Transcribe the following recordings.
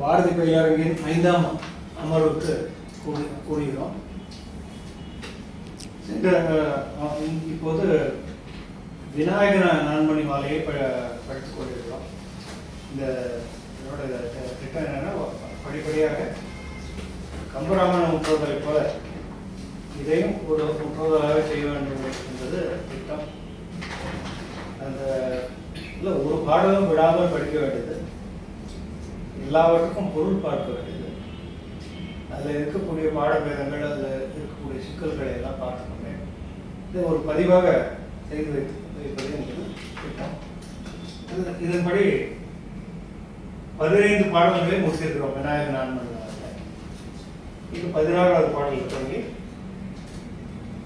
பாரதி பயிலரங்கின் ஐந்தாம் அமர்வுக்கு கூடி கூடுகிறோம் சென்ற இப்போது விநாயகர நான்மணி மாலையை ப படித்துக் கொண்டிருக்கிறோம். இந்த இதோட திட்டம் என்னன்னா படிப்படியாக கம்பராமன முற்றோதலை போல இதையும் ஒரு முற்றோதலாக செய்ய வேண்டும் என்பது திட்டம். அந்த இல்லை ஒரு பாடலும் விடாமல் படிக்க வேண்டியது. எல்லாவற்றுக்கும் பொருள் பார்க்க வேண்டியது அதில் இருக்கக்கூடிய பாடபேதங்கள் அதில் இருக்கக்கூடிய சிக்கல்களை எல்லாம் பார்க்கணுமே இதை ஒரு பதிவாக செய்து வைத்து வைப்பது என்பது திட்டம். இது- இதன்படி பதினைந்து பாடல்களை முடித்திருக்கிறோம் விநாயகர் நான்மணி இது பதினாறாவது பாடல் தொடங்கி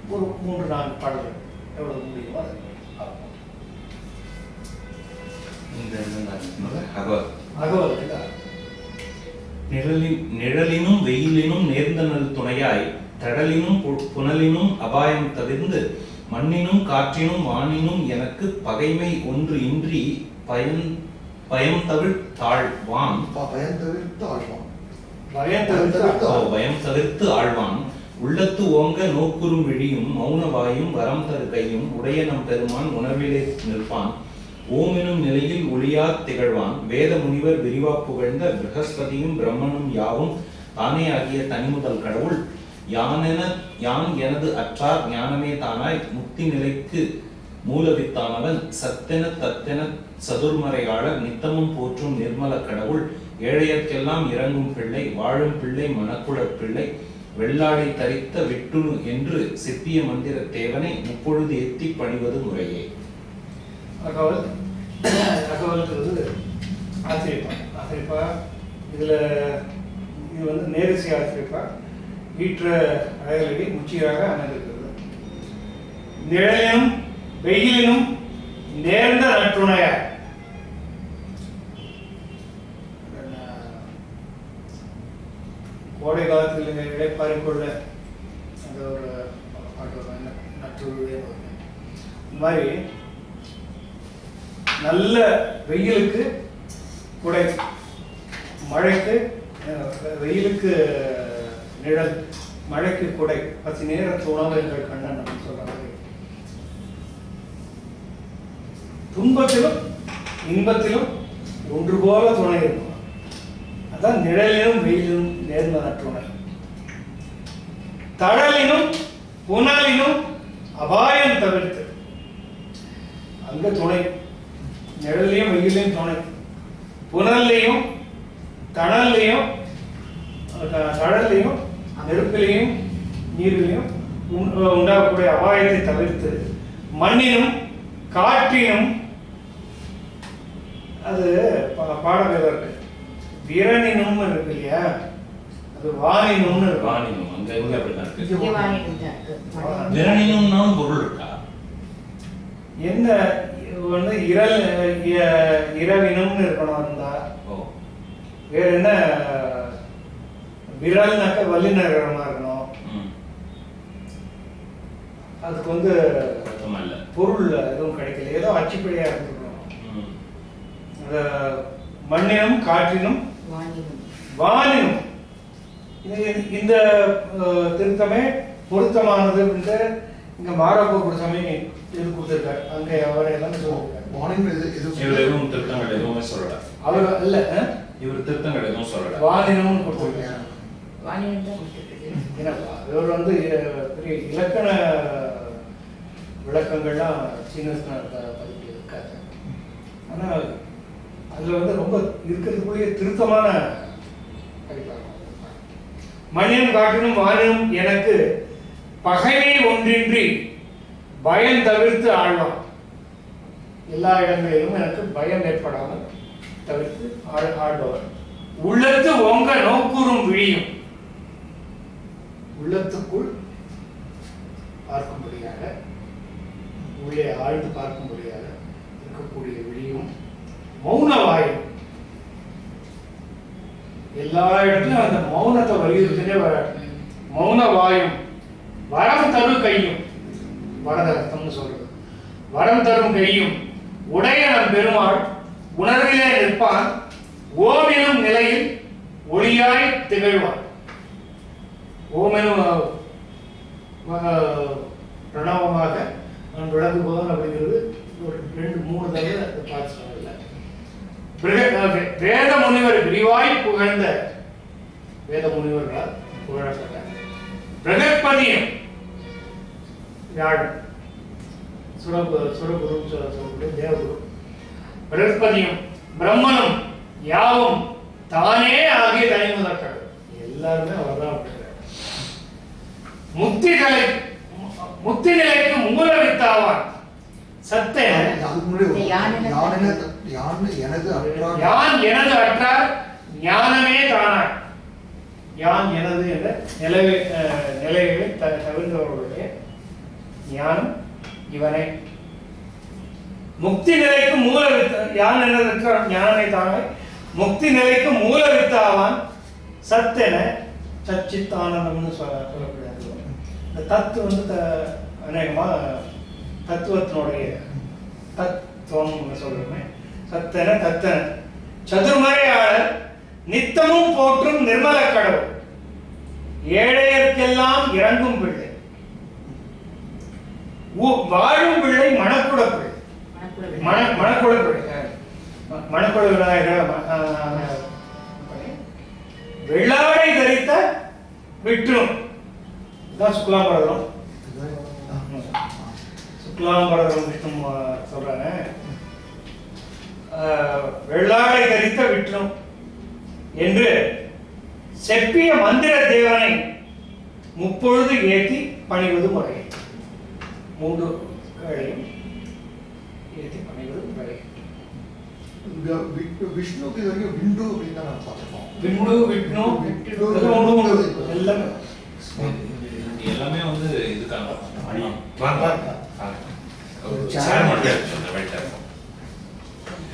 ஒரு மூன்று நான்கு பாடல்கள் எவ்வளவு முடியுமோ அதை பார்ப்போம். இந்த அகவல். அகவல்? நிழலின் நிழலினும் வெயிலினும் நேர்ந்தனல் துணையாய் தடலினும் புனலினும் அபாயம் தவிர்ந்து மண்ணினும் காற்றினும் வானினும் எனக்கு பகைமை ஒன்று இன்றி பயன் பயம் தவிழ் தாழ்வான் பயன் தவிர்த்து ஆழ்வான் பயம் தவிர்த்து பயம் ஆழ்வான் உள்ளத்து ஓங்க நோக்குறும் விழியும் மௌனவாயும் வரம் தரு கையும் உடைய நம் பெருமான் உணர்விலே நிற்பான். ஓமெனும் நிலையில் ஒளியா திகழ்வான். வேத முனிவர் விரிவா புகழ்ந்த பிரகஸ்பதியும் பிரம்மனும் யாவும் தானே ஆகிய தனிமுதல் கடவுள். யானென யான் எனது அற்றார் ஞானமே தானாய் முக்தி நிலைக்கு மூலவித்தானவன். சத்தென தத்தென சதுர்மறையாளர் நித்தமும் போற்றும் நிர்மல கடவுள். ஏழையர்க்கெல்லாம் இறங்கும் பிள்ளை வாழும் பிள்ளை மணக்குழற் பிள்ளை. வெள்ளாடை தரித்த விட்டுணு என்று சித்திய மந்திர தேவனை முப்பொழுது எத்தி பணிவது முறையே. தகவல். தகவல்ன்றது ஆசிரியப்பா. ஆசிரியப்பா இதில் இது வந்து நேரிசை ஆசிரியப்பா. ஈற்ற அழகலடி முச்சியாக அமைந்திருக்கிறது. நிழலினும் வெயிலினும் நேர்ந்த நற்றுணைய கோடை காலத்தில் இழைப்பாரிக் கொள்ள அந்த ஒரு பாட்டு நற்று இந்த மாதிரி நல்ல வெயிலுக்கு குடை மழைக்கு வெயிலுக்கு நிழல் மழைக்கு குடை. பத்து நேரத்து உணவு எங்கள் கண்ணன் அப்படின்னு துன்பத்திலும் இன்பத்திலும் ஒன்று போல துணை இருக்கும். அதான் நிழலிலும் வெயிலிலும் நேர்மதற்றுணர் தடலினும் புனலினும் அபாயம் தவிர்த்து அங்க துணை நிழல்லையும் வெயிலையும் துணை. புனல்லையும் தணல்லையும் தழல்லையும் நெருப்பிலையும் நீரிலையும் உண்- உண்டாகக்கூடிய அபாயத்தை தவிர்த்து மண்ணினும் காற்றினும் அது பா- பாடவேதம் இருக்கு. விரணினும் இருக்கு இல்லையா? அது இருக்கு. வானினும். அங்க இங்க அப்படிதான் இருக்கு. இங்க விரணினும்னாலும் பொருள் இருக்கா? என்ன வந்து இரல் இ- இரவினும்னு இருக்கணும் இருந்தா ஓ. வேற என்ன? விரல்னாக்க வல்லினகரமா இருக்கணும். அதுக்கு வந்து பொருள் எதுவும் கிடைக்கல. ஏதோ அச்சுப்படியா இருந்துக்கணும். அந்த மண்ணினும் காற்றினும் வானினும். இது இந்த திருத்தமே பொருத்தமானது. அப்படின்ட்டு இங்க மாரப்போக்குற சமயம் இது கொடுத்துருக்காரு அங்க அவரை எல்லாம் மீது இது இவர் எதுவும் திருத்தங்கள் எதுவுமே சொல்லல. அவர் இல்ல இவர் திருத்தங்கள் எதுவும் சொல்லல. வானினும்னு கொடுத்துருக்காரு. ஏன்னா இவர் வந்து பெரிய இலக்கண விளக்கங்கள்லாம் சீன பதிப்பு இருக்காது ஆனா அதுல வந்து ரொம்ப இருக்கிறதுக்குள்ளேயே திருத்தமான. மண்ணினும் காற்றினும் வானினும் எனக்கு பகைமை ஒன்றின்றி பயம் தவிர்த்து ஆழணும் எல்லா இடங்களிலும் எனக்கு பயம் ஏற்படாமல் தவிர்த்து ஆள் ஆழ்பவர். உள்ளத்து ஒங்க நோக்குறும் விழியும். உள்ளத்துக்குள் பார்க்கும்படியாக உள்ளே ஆழ்ந்து பார்க்கும்படியாக இருக்கக்கூடிய விழியும் மௌன வாயும். எல்லா இடத்துலயும் அந்த மௌனத்தை வலியுறுத்தினே வர மௌன வாயும். வரம் தரு கையும். வரத சொல்றது. வரம் தரும் கையும் உடையனம் பெருமாள் உணர்விலே நிற்பான் ஓமெனும் நிலையில் ஒளியாய் திகழ்வான். ஓமெனும் பிரணவமாக நான் போதும் அப்படிங்கிறது ஒரு ரெண்டு மூணு தடவை பார்த்து சொல்லல வேத முனிவர் விரிவாய் புகழ்ந்த வேத முனிவர்களால் புகழப்பட்டார். பிரகற்பதியம் வியாழன் சுரகு சுரகுரு சொல்ல- சொல்லக்கூடிய தேவகுரு பிரகஸ்பதியும் பிரம்மனும் யாவும் தானே ஆகிய தனிமுதற்கள் எல்லாருமே அவர்தான் அப்படிங்கிறார் முக்தி நிலை முக்தி நிலைக்கு மூல வித்தாவான் சத்தே யான் எனது- அற்றார் ஞானமே தானாய் யான் எனது என்ற நிலவை அஹ், நிலைகளை தவிர்ந்தவர்களுடைய ஞானம் இவனை முக்தி நிலைக்கு மூல வித்த யான் எனது ஞானமே முக்தி நிலைக்கு மூல வித்தாவான் சத்தென சச்சித் ஆனந்தம்னு சொல்ல சொல்லக்கூடாது இந்த தத்து வந்து த அநேகமாக தத்துவத்தினுடைய தத்துவம் சொல்றோமே சத்தன தத்தன. சதுர்மறையாளர் நித்தமும் போற்றும் நிர்மல கடவுள். ஏழையர்க்கெல்லாம் இறங்கும் பிள்ளை. வாழும் பிள்ளை மணக்குட பிள்ளை மண மணக்குட பிள்ளை ம- மணக்குட விநாயகர் வெள்ளாடை தரித்த விற்றும் இதுதான் சுக்லாம்பரதம் சுக்லாம்பரதம் விஷ்ணு சொல்றாங்க வெள்ளாடை தரித்த விற்றும் என்று செப்பிய மந்திர தேவனை முப்பொழுது ஏத்தி பணிவது முறை மூன்று களையும் ஏத்தி பணிவது முறை வி- விஷ்ணுக்கு இது வரைக்கும் விண்டு அப்படின்னு தான் நம்ம பார்த்துருக்கோம். விண்டு விஷ்ணு விண்டு, எல்லாம். எல்லாமே வந்து இருக்கும்.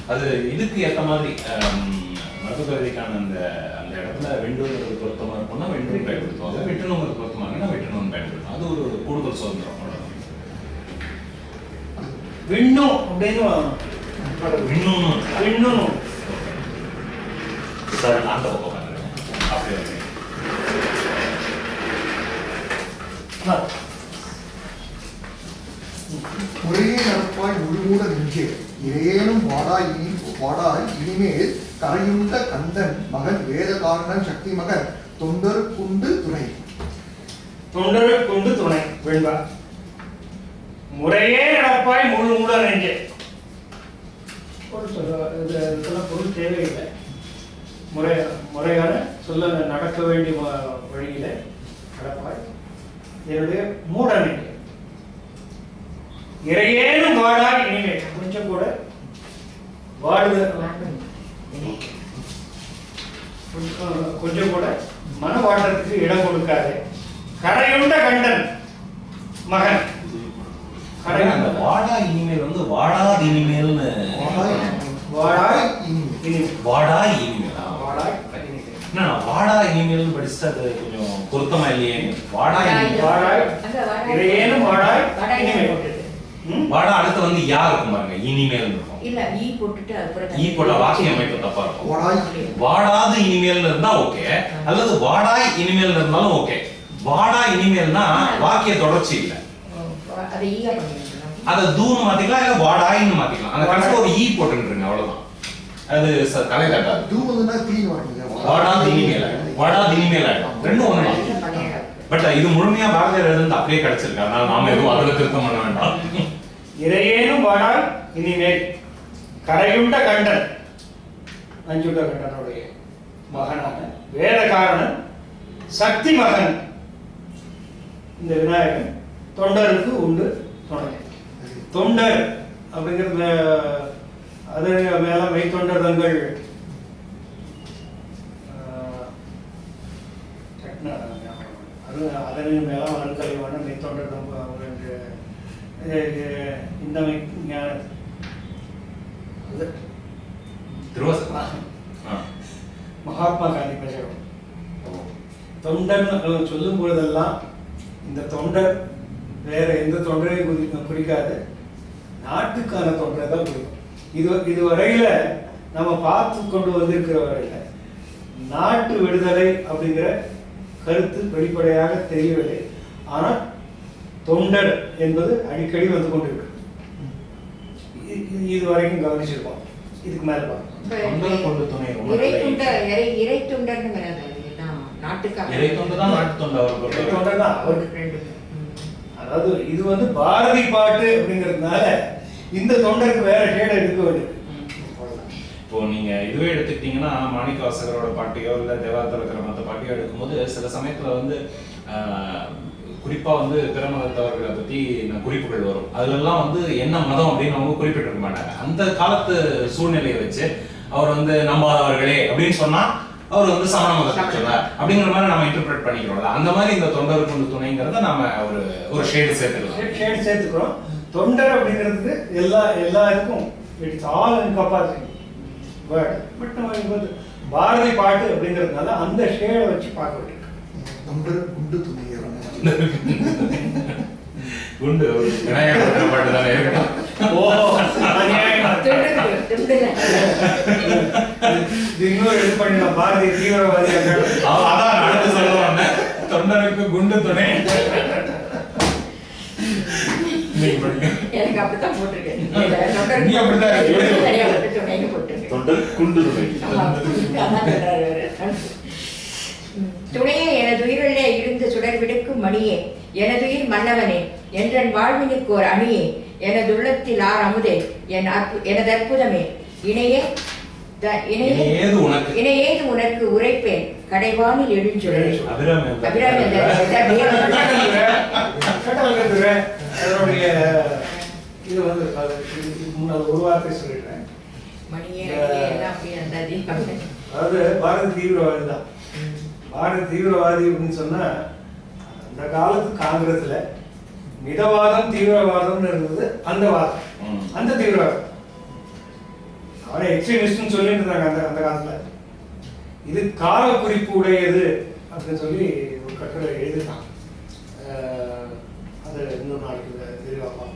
அது இதுக்கு ஏத்த மாதிரி மருத்துவக்கான அந்த அந்த இடத்துல வெண்டுங்கிறது பொருத்தமா இருக்கும்னா வெண்டு பயன்படுத்துவாங்க. வெட்டணுங்கிறது பொருத்தமா இருக்குன்னா வெட்டணும்னு பயன்படுத்தும் அது ஒரு கூடுதல் சுதந்திரம். விண்ணு அப்படின்னு விண்ணுன்னு விண்ணு சார் அந்த பக்கம் வந்துருங்க. அப்படியே வந்துருங்க. ஒரே நடப்பாய் முழுமூட நெஞ்சே. இறையேனும் வாடாய் இனி வாடாய் இனிமேல் கரையுண்ட கந்தன் மகன் வேதகாரணன் சக்தி மகன் தொண்டர் குண்டு துணை. தொண்டரை கொண்டு துணை வெண்பா. முறையே நடப்பாய் முழு மூட நெஞ்சே. பொருள் இதெல்லாம் பொருள் தேவையில்லை. முறை முறையான சொல்ல நடக்க வேண்டிய வ- வழியில நடப்பாய். என்னுடைய மூட நெஞ்சே. இறையேனும் வாடா இனிமே. கொஞ்சம் கூட வாடுதல் கொஞ்சம் கூட மன வாட்டத்துக்கு இடம் கொடுக்காது. கரையுண்ட கண்டன் மகன். அந்த வாடா இனிமேல் வந்து வாடாது இனிமேல்னு. வாடாய் வாடாய் இனிமேல். இனிமேல். வாடாய் இனிமே. என்ன வாடா இனிமேல் படிச்சுட்டு அது கொஞ்சம் பொருத்தமா இல்லையே. வாடா இனிமேல். வாடாய் இறையேனும் வாடாய்? வாடா அடுத்து வந்து யா இருக்கும் பாருங்க இனிமேல் இருக்கும். இல்ல ஈ போட்டுட்டு அப்புறம் ஈ போட்ட வாக்கிய அமைப்பு தப்பா இருக்கும். வாடாய் வாடாது இனிமேல் இருந்தா ஓகே அல்லது வாடாய் இனிமேல் இருந்தாலும் ஓகே. வாடா இனிமேல்னா வாக்கிய தொடர்ச்சி இல்ல. அதை ஈயா பண்ணிருக்கலாம் அத தூன்னு மாத்திக்கலாம் இல்ல வாடாயின்னு மாத்திக்கலாம். அந்த கடைசியில ஒரு ஈ போட்டுருங்க அவ்வளவுதான். அது ச- தலை தட்டாது தூ வந்துன்னா தீன்னு வரும் இல்லையா? வாடாது இனிமேல் ஆயிடும். வாடாது இனிமேல் ஆயிடும். ரெண்டும் ஒண்ணுதான் பட் இது முழுமையா பாரதியார் எழுந்து அப்படியே கிடைச்சிருக்கு. அதனால நாம எதுவும் அதுல திருத்தம் பண்ண வேண்டாம். இறையேனும் வாடாய் இனிமேல். கரையுண்ட கண்டன். நஞ்சுண்ட கண்டனுடைய மகனான வேதகாரனன் சக்தி மகன் இந்த விநாயகன். தொண்டருக்கு உண்டு துணை தொண்டர் அப்படிங்கிறதுல அது மேல மெய்த்தொண்டர் தங்கள். அது அதனின் மேல அருங்கலைவான மெய்த்தொண்டர் தங்கள் இந்த. மகாத்மா காந்தி பேசுகிறோம் தொண்டன் சொல்லும் பொழுதெல்லாம் இந்த தொண்டர் வேற எந்த தொண்டரையும் குறி- குறிக்காது நாட்டுக்கான தொண்டரை தான் குறிக்கும் இது இது வரையில நம்ம பார்த்து கொண்டு வந்திருக்கிற வரையில நாட்டு விடுதலை அப்படிங்கிற கருத்து வெளிப்படையாக தெரியவில்லை. ஆனால் தொண்டர் என்பது அடிக்கடி வந்து கொண்டிருக்கு. இது வரைக்கும் கவனிச்சிருக்கோம் இதுக்கு மேல தொண்டர் துண்டர் எல்லாம் நாட்டுக்காக. இறை தொண்டு தான் அதாவது இது வந்து பாரதி பாட்டு அப்படிங்கிறதுனால இந்த தொண்டருக்கு வேற ஷேட் எடுக்க வேண்டியது. இப்போ நீங்க இதுவே எடுத்துக்கிட்டீங்கன்னா மாணிக்க வாசகரோட பாட்டையோ இல்ல தேவாரத்தில் இருக்கிற மற்ற பாட்டையோ எடுக்கும்போது சில சமயத்துல வந்து குறிப்பா வந்து பிற மதத்தவர்களை பத்தி குறிப்புகள் வரும். அதுலெல்லாம் வந்து என்ன மதம் அப்படின்னு அவங்க குறிப்பிட்டிருக்க மாட்டாங்க. அந்த காலத்து சூழ்நிலையை வச்சு அவர் வந்து நம்பாதவர்களே அப்படின்னு சொன்னா அவர் வந்து சமண மதத்தை சொல்றார். அப்படிங்கிற மாதிரி நம்ம இன்டர்பிரேட் பண்ணிக்கிறோம்ல. அந்த மாதிரி இந்த தொண்டர் கொண்டு துணைங்கிறத நாம ஒரு ஒரு ஷேடு சேர்த்துக்கலாம். ஷேட் சேர்த்துக்கிறோம். தொண்டர் அப்படிங்கிறதுக்கு எல்லா எல்லா இதுக்கும் it's all encompassing word but நம்ம இங்க வந்து பாரதி பாட்டு அப்படிங்கிறதுனால அந்த ஷேடை வச்சு பார்க்க வேண்டியிருக்கு. தொண்டர் குண்டு துணையர் குண்டு விநாயகர் பாட்டு தானே இருக்கட்டும் ஓ இன்னொரு இது பாரதி அதான். தொண்டருக்கு குண்டு துணை. எனக்கு அப்படித்தான் போட்டிருக்கேன் நீ அப்படித்தான் தொண்டர் குண்டு துணை. துணையே எனதுயிரிலே இருந்து சுடர் விடுக்கும் மணியே எனதுயிர் மன்னவனே என்றன் வாழ்வினுக்கு ஒரு அணியே எனது உள்ளத்தில் ஆர் அமுதே என் அற்பு எனது அற்புதமே. இணையே இணையேது உனக்கு. உரைப்பேன். கடைவானில் அதனுடைய இது வந்து முன்னால் ஒரு வார்த்தை சொல்லிடுறேன். அதாவது பாரதி தீவிரவாதி தான். பாரதி தீவிரவாதி அப்படின்னு சொன்னா அந்த காலத்து காங்கிரஸ்ல மிதவாதம் தீவிரவாதம்னு இருந்தது அந்த வாதம். அந்த தீவிரவாதம். அவனை எக்ஸ்ட்ரீமிஸ்ட்னு சொல்லிட்டு இருந்தாங்க அந்த அந்த காலத்துல. இது கால குறிப்பு உடையது அப்படின்னு சொல்லி ஒரு கட்டுரை அஹ், அது இன்னொரு நாளைக்கு தெளிவாக பார்ப்போம்.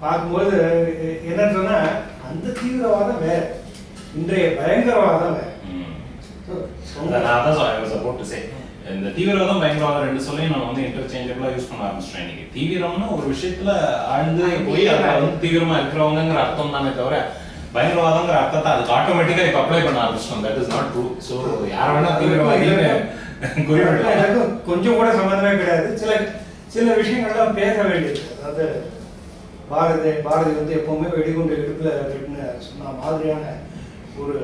பார்க்கும்போது என்னன்னு சொன்னா அந்த தீவிரவாதம் வேற. இன்றைய பயங்கரவாதம் வேற. அதான் நான் I was about to say. இந்த தீவிரவாதம் பயங்கரவாதம் ரெண்டு சொல்லையும் நம்ம வந்து இன்டர்சேஞ்சபிளா யூஸ் பண்ண ஆரம்பிச்சிட்டோம் இன்னைக்கு. தீவிரம்னா ஒரு விஷயத்துல ஆழ்ந்து போய் அதுல வந்து தீவிரமா இருக்கிறவங்கிற அர்த்தம் தானே தவிர பயங்கரவாதங்கிற அர்த்தத்தை அதுக்கு ஆட்டோமேட்டிக்கா இப்ப அப்ளை பண்ண ஆரம்பிச்சிட்டோம். That is not true so யார வேணா தீவிரவாதின்னு கொஞ்சம் கூட சம்மந்தமே கிடையாது. சில சில விஷயங்கள்லாம் பேச வேண்டியது. அதாவது பாரதி பாரதி வந்து எப்பவுமே வெடிகுண்டு இடுப்புல கட்டின சொன்ன மாதிரியான ஒரு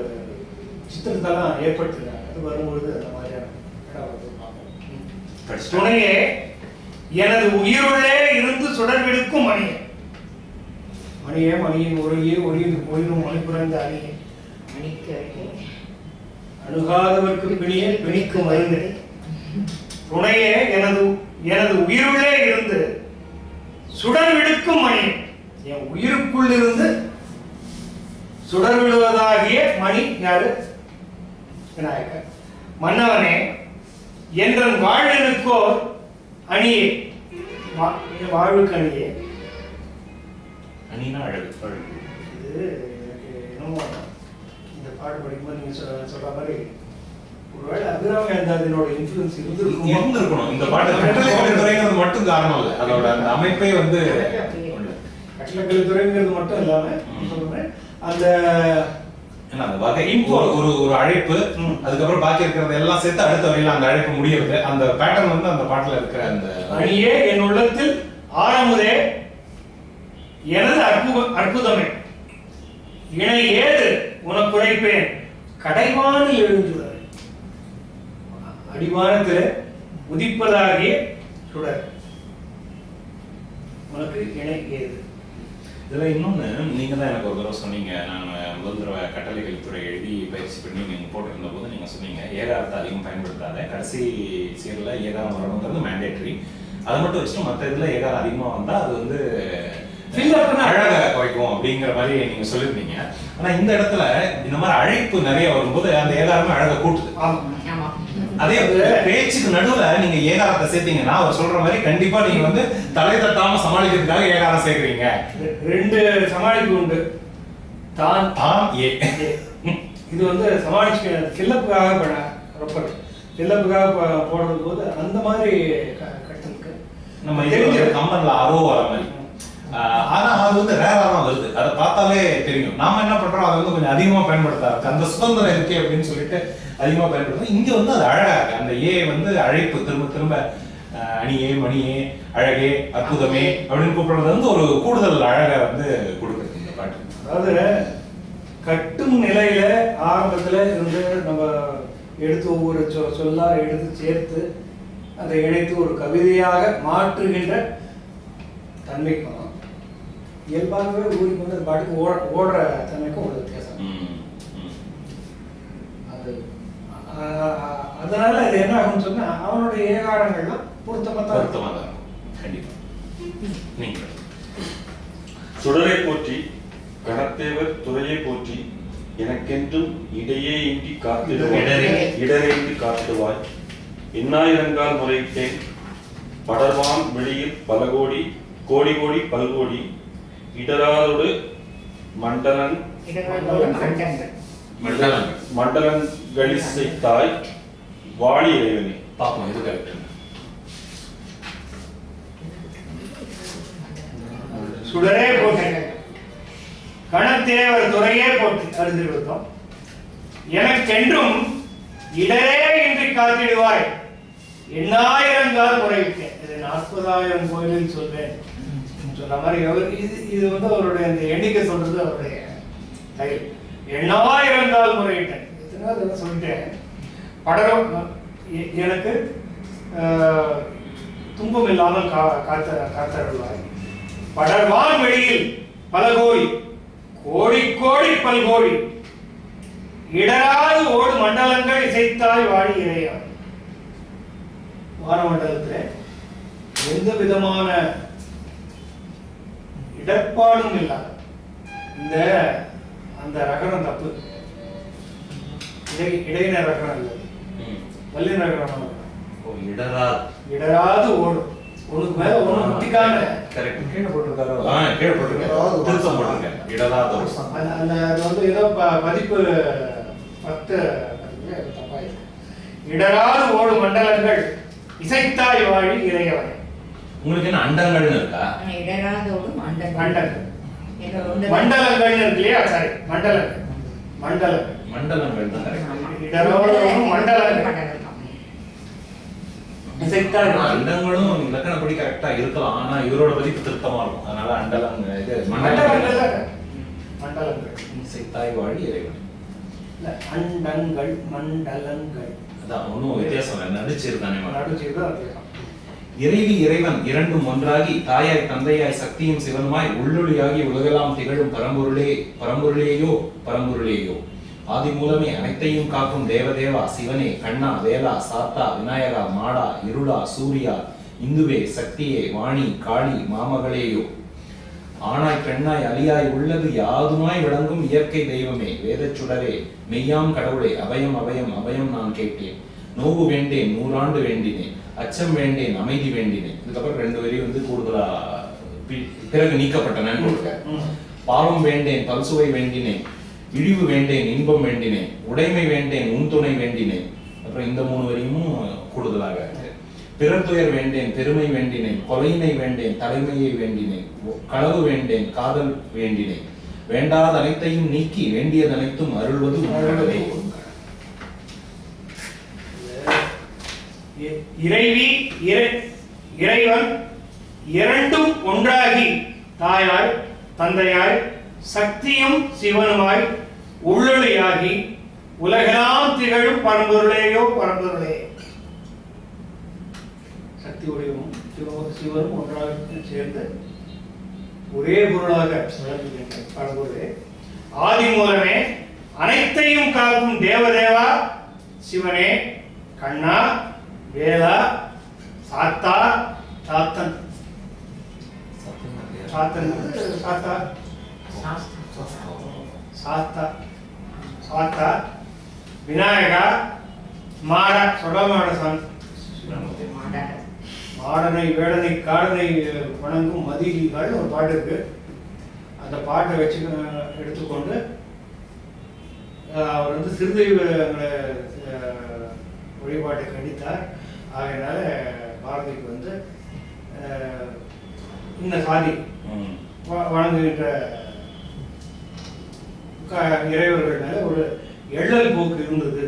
சித்திரத்தெல்லாம் ஏற்படுத்திருக்காங்க. அது வரும்பொழுது அந்த மாதிரியான இடம். படிச்சுட்டோம். துணையே எனது உயிருள்ளே இருந்து சுடர்விடுக்கும் மணியே. மணியே மணியின் ஒளியே ஒளியின் ஒளிரும் மணிபுரந்த அணியே. மணிக்கு அருகே. அணுகாதவர்க்கு பிணியே பிணிக்கும் மருந்து. துணையே எனது எனது உயிருள்ளே இருந்து சுடர் விடுக்கும் மணி என் உயிருக்குள் இருந்து சுடர் விடுவதாகிய மணி யாரு? விநாயகர் மன்னவனே என்றன் வாழ்வினுக்கோர் அணியே. வாழ்வுக்கு அணியே. அணினா அழகு இது என்னமோ இந்த பாட்டு படிக்கும்போது நீங்க சொல்ற சொல்ற மாதிரி ஒருவேளை அபிராமி அந்தாதினோட இன்ஃபுளுன்ஸ் இருந்திருக்குமோ? இருந்திருக்கணும். இந்த பாட்டு கட்டளை கலைத்துறைங்கிறது மட்டும் காரணம் இல்ல. அதோட அந்த அமைப்பே வந்து. கட்டளக்கலைத்துறைங்கிறது மட்டும் இல்லாம. சொல்றேன். அந்த அந்த வகை. ஒரு ஒரு அழைப்பு. அதுக்கப்புறம் பாக்கி இருக்கிறது எல்லாம் சேர்த்து அடுத்த வரையில அந்த அழைப்பு முடியுது அந்த பேட்டர்ன் வந்து அந்த பாட்டுல இருக்கிற அந்த அணியே என் உள்ளத்தில் ஆரமுதே எனது அற்புத அற்புதமே. இணை ஏது உனக்கு உரைப்பேன் கடைவானில் எழுந்துள்ளது அடிவானத்தில் உதிப்பதாகிய சுடர். உனக்கு இணை ஏது? இதுல இன்னொன்னு நீங்க தான் எனக்கு ஒரு தடவை சொன்னீங்க. நான் முதல் தடவை கட்டளை கல்வித்துறை எழுதி பயிற்சி பண்ணி நீங்க போட்டிருந்த போது நீங்க சொன்னீங்க ஏகாரத்தை அதிகம் பயன்படுத்தாத கடைசி சீர்ல ஏகாரம் வரணுங்கிறது மேண்டேட்டரி அதை மட்டும் வச்சுட்டு மற்ற இதுல ஏகாரம் அதிகமா வந்தா அது வந்து Fill up பண்ண- அழக குறைக்கும் அப்படிங்கிற மாதிரி நீங்க சொல்லியிருந்தீங்க. ஆனா இந்த இடத்துல இந்த மாதிரி அழைப்பு நிறைய வரும்போது அந்த ஏகாரமே அழக கூட்டுது. அதே பேச்சுக்கு நடுவுல நீங்க ஏகாரத்தை சேர்த்தீங்கன்னா அவர் சொல்ற மாதிரி கண்டிப்பா நீங்க வந்து தலை தட்டாம சமாளிக்கிறதுக்காக ஏகாரம் சேர்க்கிறீங்க. ரெண்டு சமாளிப்பு உண்டு. தான் தாம் ஏ. இது வந்து சமாளிச்சு ஃபில்லப்புக்காக பண்ண ரப்பர். ஃபில்லப்புக்காக ப- போடுறது போது அந்த மாதிரி க- கட்டலுக்கு நம்ம தெரிஞ்சு வந்து கம்பன்ல அரோ வர மாதிரி. ஆனா அது வந்து ரேரா தான் வருது. அதை பார்த்தாலே தெரியும். நாம என்ன பண்றோம்? அதை வந்து கொஞ்சம் அதிகமா பயன்படுத்தா அந்த சுதந்திரம் இருக்கே அப்படின்னு சொல்லிட்டு அதிகமா பயன்படுத்துறோம் இங்க வந்து அது அழகா இருக்கு. அந்த ஏ வந்து அழைப்பு திரும்ப திரும்ப அணியே மணியே அழகே அற்புதமே அப்படின்னு கூப்பிடுறது வந்து ஒரு கூடுதல் அழகை வந்து கொடுக்குறது இந்த பாட்டு. அதாவது கட்டும் நிலையில ஆரம்பத்துல இருந்து நம்ம எடுத்து ஒவ்வொரு சொ- சொல்லா எடுத்து சேர்த்து அதை இணைத்து ஒரு கவிதையாக மாற்றுகின்ற தன்மைக்கும் இயல்பாகவே ஊறிக்கொண்டு அது பாட்டுக்கு ஓட ஓடுற தன்மைக்கும் ஒரு வித்தியாசம். அது அதனால அது என்ன ஆகும்னு சொன்னா அவனுடைய ஏகாரங்கள்லாம் பொருத்தமா தான் பொருத்தமா இருக்கும். தான் இருக்கும். கண்டிப்பா நீங்க சுடரை போற்றி கணத்தேவர் துறையை போற்றி எனக்கென்றும் இடையே இன்றி காத்திடுவாய் இடரே. இடரேன்றி காத்திடுவாய் எண்ணாயிரங்கால் முறையிட்டேன் படர்வான் வெளியில் பல கோடி கோடி கோடி பல்கோடி இடராதோடு மண்டலன் இடர்களோடும் அண்டங்கள் மண்டலங்கள் மண்டலங்களிசைத்தாய் வாழி இறைவனே. பாப்போம் இது கரெக்ட் சுடரே போற்றி. கணத்தேவர் துறையே போற்றி அறிந்திருந்தோம் எனக்கென்றும் இடரே இன்றி காத்திடுவாய். எண்ணாயிரங்கால் முறையிட்டேன். இது நாற்பதாயிரம் கோயிலில் சொல்வேன். சொல்ற மாதிரி அவர் இது இது வந்து அவருடைய அந்த எண்ணிக்கை சொல்றது அவருடைய தயல். என்னவா இருந்தால் முறையிட்டேன். எத்தனையோ தடவை சொல்லிட்டேன். படரும் எ- எனக்கு துன்பம் இல்லாமல் கா காத்த காத்தருள்வாய். படர்வான் வெளியில் பல கோடி கோடி கோடி பல்கோடி இடராது ஓடு மண்டலங்கள் இசைத்தாய் வாடி இறையா வானமண்டலத்தில் எந்த விதமான இடர்பாடும் இல்லாத இந்த அந்த ரகரம் தப்பு. இடை இடையின ரகரம் இல்லை. வல்லின ரகரம் ஓ இடரா இடராது ஓடும். ஒண்ணுக்கு மேல ஒண்ணு முட்டிக்காம கரெக்ட் கீழே போட்டிருக்காரு? கீழே போட்டிருக்கேன் இடராது திருத்தம் போட்டிருக்கேன் இடராத அந்த அந்த அது வந்து ஏதோ ப- பதிப்பு பத்து பதிப்புல ஏதோ தப்பா இருக்கு. இடராது ஓடும் மண்டலங்கள். இசைத்தாய் வாழி இறையவன். உங்களுக்கு என்ன அண்டங்கள்னு இருக்கா? இடராதோடும் அண்டங்கள். மண்டலங்கள் இருக்கு இல்லையா? சாரி மண்டலங்கள். மண்டலங்கள். மண்டலங்கள் தான். இடரோடும் மண்டலங்கள். அண்டங்களும் இலக்கணப்படி கரெக்டா இருக்கலாம். ஆனா இவரோட பதிப்பு திருத்தமா இருக்கும். அதனால அண்டலங்க இது மண்டலங்கள். மண்டலங்கள். தானே? மண்டலங்கள் இசைத்தாய் வாழி இறைவன். இல்ல அண்டங்கள் மண்டலங்கள். அதான் ஒன்றும் வித்தியாசம் இல்லை. நடிச்சிருக்கானே மகன். இறைவி இறைவன் இரண்டும் ஒன்றாகி தாயாய் தந்தையாய் சக்தியும் சிவனுமாய் உள்ளொளியாகி உலகெல்லாம் திகழும் பரம்பொருளே பரம்பொருளேயோ பரம்பொருளேயோ. ஆதி மூலமே அனைத்தையும் காக்கும் தேவதேவா சிவனே கண்ணா வேலா சாத்தா விநாயகா மாடா இருளா சூர்யா இந்துவே சக்தியே வாணி காளி மாமகளேயோ. ஆனாய் பெண்ணாய் அலியாய் உள்ளது யாதுமாய் விளங்கும் இயற்கை தெய்வமே. வேதச்சுடரே மெய்யாம் கடவுளே அபயம் அபயம் அபயம் நான் கேட்டேன். நோவு வேண்டேன் நூறாண்டு வேண்டினேன். அச்சம் வேண்டேன் அமைதி வேண்டினேன் இதுக்கப்புறம் ரெண்டு வரி வந்து கூடுதலா பிறகு நீக்கப்பட்டன ம். பாவம் வேண்டேன் பல்சுவை வேண்டினேன் இழிவு வேண்டேன் இன்பம் வேண்டினேன் உடைமை வேண்டேன் உன் துணை வேண்டினேன். அப்புறம் இந்த மூணு வரியும் கூடுதலாக. பிறர் துயர் வேண்டேன் பெருமை வேண்டினேன் கொலையினை வேண்டேன் தலைமையை வேண்டினேன் களவு வேண்டேன் காதல் வேண்டினேன். வேண்டாத அனைத்தையும் நீக்கி வேண்டியது அனைத்தும் அருள்வது உன்னோடவே இறைவி இறைவன் இரண்டும் ஒன்றாகி தாயாய் தந்தையாய் சக்தியும் சிவனுமாய் உள்ளொளியாகி உலகெல்லாம் திகழும் பரம்பொருளேயோ பரம்பொருளே. சக்தி வடிவமும் சிவ- சிவனும் ஒன்றாக சேர்ந்து ஒரே பொருளாக பரம்பொருளே. ஆதி மூலமே அனைத்தையும் காக்கும் தேவதேவா சிவனே கண்ணா வேலா சாத்தா சாத்தன். சாத்தன் சாத்தா. சாத்தா. சாத்தா. விநாயகா மாட சொடமாட சாமி. மாடனை வேடனை காடனை வணங்கும் மதிகள் ஒரு பாட்டு இருக்கு. அந்த பாட்டை வச்சு எடுத்துக்கொண்டு அவர் வந்து சிறுதெய்வங்களை வழிபாட்டை கண்டித்தார். ஆகையினால பாரதிக்கு வந்து இந்த சாதி ம். வ- வணங்குகின்ற க- இறைவர்கள் மேல ஒரு எள்ளல் போக்கு இருந்தது.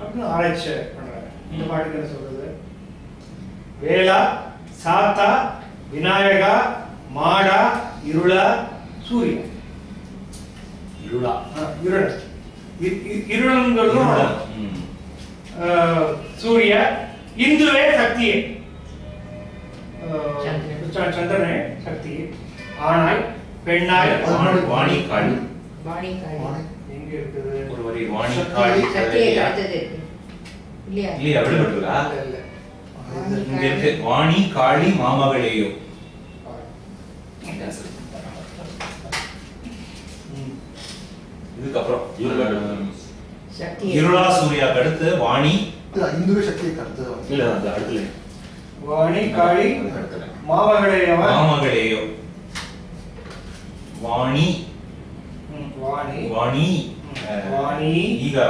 அப்படின்னு ஆராய்ச்சி பண்றாங்க. இந்த. பாட்டுக்கு என்ன சொல்றது? வேலா சாத்தா விநாயகா மாடா இருளா சூரியன். இருளா. இருள். இருளங்கிறதும் சூரிய இந்துவே சக்தியே. சந்திரன். ச- சந்திரனே சக்தி ஆணாய் பெண்ணாய் வாணி- காளி வாணி காளி. எங்க இருக்குது? ஒரு வரி வாணி. காளி சக்தியை? அடுத்தது. இல்லையா? இல்லையா? விடுபட்டுருக்கா? இல்ல, இல்ல. இது இங்க இருக்கு. வாணி காளி மாமகளேயோ. இதுக்கப்புறம். இருளா சூர்யாக்கு அடுத்து வாணி இல்ல இந்துவ சக்தியை கருத்து இல்ல அந்த அடுத்துல வாணி காளி. மாமகளையவன் மாமகளேயோ வாணி வாணி வாணி வாணி. ஈகா.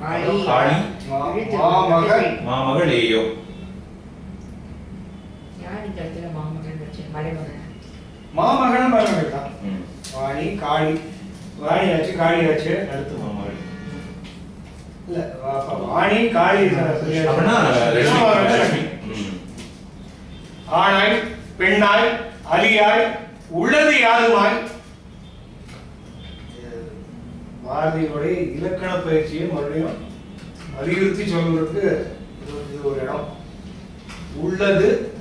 காளி. காளி மாமகள் மாமகளேயோ யார் இந்த இடத்துல மாமகன் மருமகள் தான். வாணி காளி வாணியாச்சு காளியாச்சு அடுத்து மாமகள் இல்ல வா- அப்ப வாணி காளி. ஆணாய் பெண்ணாய் அலியாய் உள்ளது யாருமாய்? பாரதியோடைய இலக்கண பயிற்சியை மறுபடியும் வலியுறுத்தி சொல்வதற்கு இது ஒரு- இடம். உள்ளது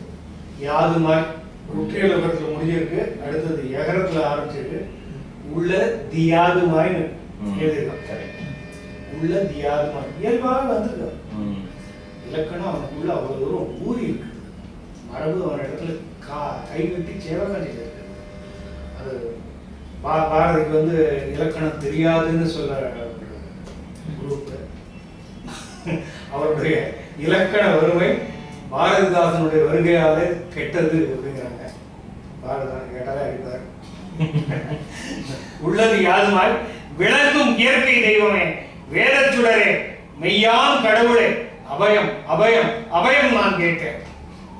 யாதுமாய் குற்றியலகத்துல முடிஞ்சிருக்கு. அடுத்தது எகரத்துல ஆரம்பிச்சிருக்கு. உள்ள தியாதுமாய்னு. எழுதியிருக்கான் சரி. உள்ள தியாதுமாய் இயல்பாக வந்திருக்கு ம். இலக்கணம் அவனுக்குள்ள அவ்வளவு தூரம் ஊறி இருக்கு. மரபு அவன் இடத்துல கா கை கட்டி சேவகாஞ்சி இருக்கு. அது பா- பாரதிக்கு வந்து இலக்கணம் தெரியாதுன்னு சொல்ல குரூப் அவருடைய இலக்கண வறுமை பாரதிதாசனுடைய வருகையாலே கெட்டது அப்படிங்கிறாங்க. பாரதிதாசன் கேட்டாலே அடிப்பார்? உள்ளது யாதுமாய் விளங்கும் இயற்கை தெய்வமே. வேதச்சுடரே மெய்யாம் கடவுளே அபயம் அபயம் அபயம் நான் கேட்டேன்.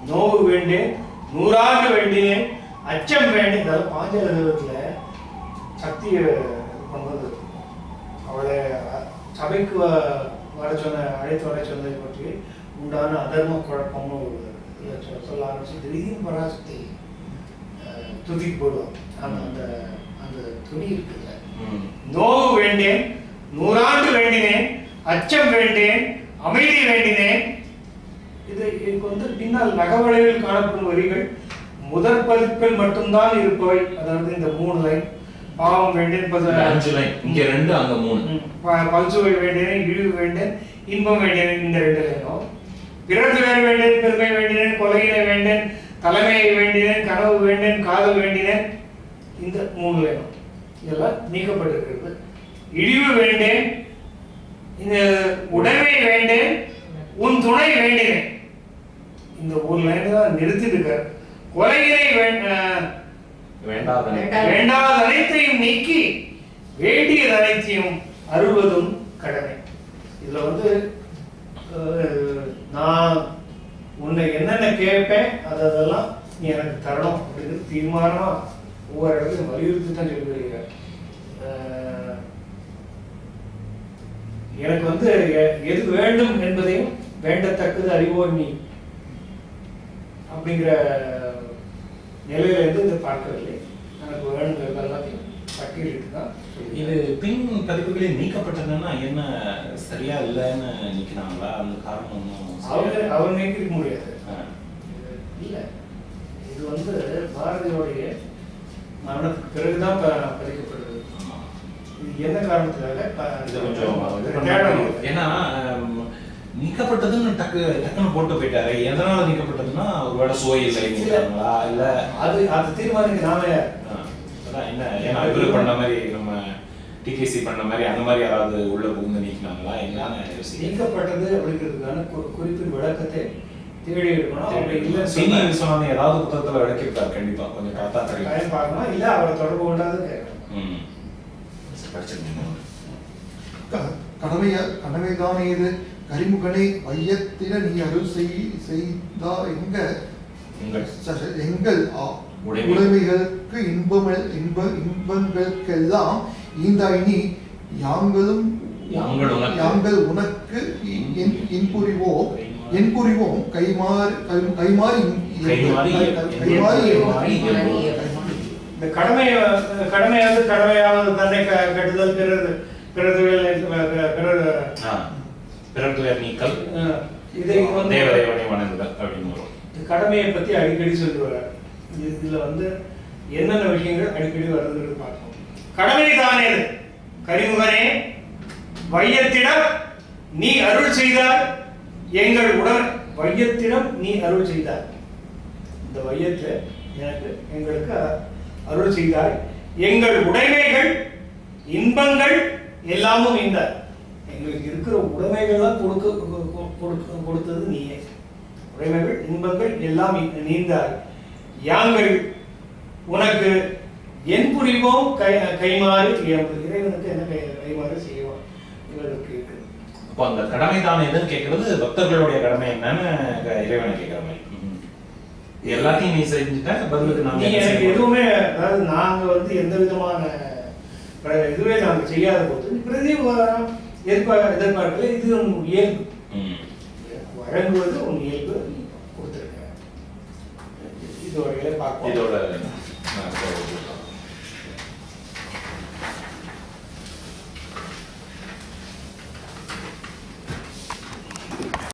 நோவு வேண்டேன் நூறாண்டு வேண்டினேன் அச்சம் வேண்டேன். அதாவது பாஞ்சலத்துல சக்தியை கொண்டது அவளை சபைக்கு வர சொன்ன அழைத்து வர சொன்னதை பற்றி உண்டான அதர்ம சொ- சொல்ல ஆரம்பிச்சு திடீர்னு பராசக்தி துதிக்கு போடுவோம் அந்த அந்த அந்த துணி இருக்குல்ல. நோவு வேண்டேன் நூறாண்டு வேண்டினேன் அச்சம் வேண்டேன் அமைதி வேண்டினேன். இது இதுக்கு வந்து பின்னால் நகவளைவில் காணப்படும் வரிகள் முதற் பதிப்பில் மட்டும்தான் இருப்பவை. அதாவது இந்த மூணு லைன் பாவம் வேண்டேன் அஞ்சு லைன் இங்க ரெண்டு அங்க மூணு. பல்சுவை வேண்டேன் இழிவு வேண்டேன் இன்பம் வேண்டேன் இந்த ரெண்டு லைனும் பிறகு வேறு வேண்டேன் பெருமை வேண்டினேன் கொலையினை வேண்டேன் தலைமையை வேண்டினேன் கனவு வேண்டேன் காதல் வேண்டினேன். இந்த மூணு லைனும் இதெல்லாம் நீக்கப்பட்டிருக்கிறது. இழிவு வேண்டேன் இந்த உடைமை வேண்டேன் உன் துணை வேண்டினேன். இந்த ஒரு லைன் தான் கொலையினை வேண்ட வேண்டாத அனைத்தையும் நீக்கி வேண்டியது அனைத்தையும் அருள்வதும் கடமை. இதுல வந்து நான் உன்னை என்னென்ன கேட்பேன் அது அதெல்லாம் நீ எனக்கு தரணும் அப்படிங்கிறது தீர்மானமா ஒவ்வொரு இடத்துலையும் வலியுறுத்தி தான் சொல்லி வருகிறார் எனக்கு வந்து எது வேண்டும் என்பதையும் வேண்டத்தக்கது அறிவோர் நீ அப்படிங்கிற நிலையில இருந்து இதை பார்க்கவில்லை. எனக்கு வேணுங்கிறது எல்லாத்தையும் பட்டியலிட்டு தான் சொல்லியிருக்கார். இது பின் பதிப்புகளில் நீக்கப்பட்டதுன்னா என்ன சரியா இல்லைன்னு நிக்கிறாங்களா அந்த காரணம் அவங்க அவர் நீக்கிருக்க முடியாது. இல்ல. இது வந்து பாரதியோடைய மரணத்துக்கு பிறகுதான் ப- பதிக்கப்படுது ஆமா. இது என்ன காரணத்துக்காக. ஏன்னா நீக்கப்பட்டதுன்னு டக்கு டக்குன்னு போட்டு போயிட்டாரு. எதனால நீக்கப்பட்டதுன்னா ஒருவேளை சுவை இல்லைங்களா இல்ல அது அது தீர்மானிக்க நாம என்ன? ஏன்னா இவரு பண்ண மாதிரி நம்ம டிகேசி பண்ண மாதிரி அந்த மாதிரி யாராவது உள்ள புகுந்து நீக்கினாங்களா? என்னன்னு யோசிக்கிறேன். நீக்கப்பட்டது அப்படிங்கிறதுக்கான குறிப்பின் விளக்கத்தை தேடி எடுக்கணும். சீனி சொன்னா விஸ்வநாதன் ஏதாவது புத்தகத்துல விளக்கியிருப்பார் கண்டிப்பா. கொஞ்சம் பார்த்தா தெரியும். இல்ல அவரை தொடர்பு கொண்டாது கடமைய கடமைதானே இது? கரிமுகனை வையத்திட நீ அருள் செய் செய்தா எங்க? எங்கள். உடைமைகளுக்கு இன்பம் இன்ப இன்பங்களுக்கெல்லாம் ஈந்தாய் நீ. யாங்களும் யாங்கள் உனக்கு. இன்புரிவோம் கைமாறி. கை- கைமாறி கைமாறி கைமாறி. இந்த கடமை கடமையாவது கடமையாவது தன்னை கட்டுதல் பிறர் பிறர் பிறர் பிறர் துயர் நீக்கல். இதை வந்து தேவதேவனை வணங்குதல் அப்படின்னு வரும். கடமையை பத்தி அடிக்கடி சொல்லுவார். இதுல வந்து என்னென்ன விஷயங்கள் அடிக்கடி வருதுன்னு பார்ப்போம். கடமை தானே. கரிமுகனே வையத்திடம் நீ அருள் செய்தார் எங்கள் உடன் வையத்திடம் நீ அருள் செய்தார் இந்த வையத்தை எனக்கு எங்களுக்கு அருள் செய்தாய் எங்கள் உடைமைகள் இன்பங்கள் எல்லாமும் இந்த எங்களுக்கு இருக்கிற உடைமைகள்லாம் கொடுக்க கொ- கொடுத்தது நீயே. உடைமைகள் இன்பங்கள் எல்லாம் நீந்தார் நீந்தாய். யாங்கள் உனக்கு என் புரிவோம் கை கைமாறு இறைவனுக்கு என்ன கை கைமாறு செய்வோம். இவர்களுக்கு இருக்கு அப்போ அந்த கடமை தான் எதுன்னு கேட்கறது? பக்தர்களுடைய கடமை என்னன்னு இறைவனை கேட்கிற மாதிரி. எல்லாத்தையும் நீ செஞ்சுட்ட பதிலுக்கு நாங்க நீ என்ன எனக்கு? எதுவுமே அதாவது நாங்க வந்து எந்த விதமான இதுவே நாங்க செய்யாத போது பிரதி எதிர்பார்க்க எதிர்பார்க்கல இது உன் இயல்பு ம். வழங்குவது உன் இயல்பு கொடுத்துருக்க இதோட பார்ப்போம் இதோட நான்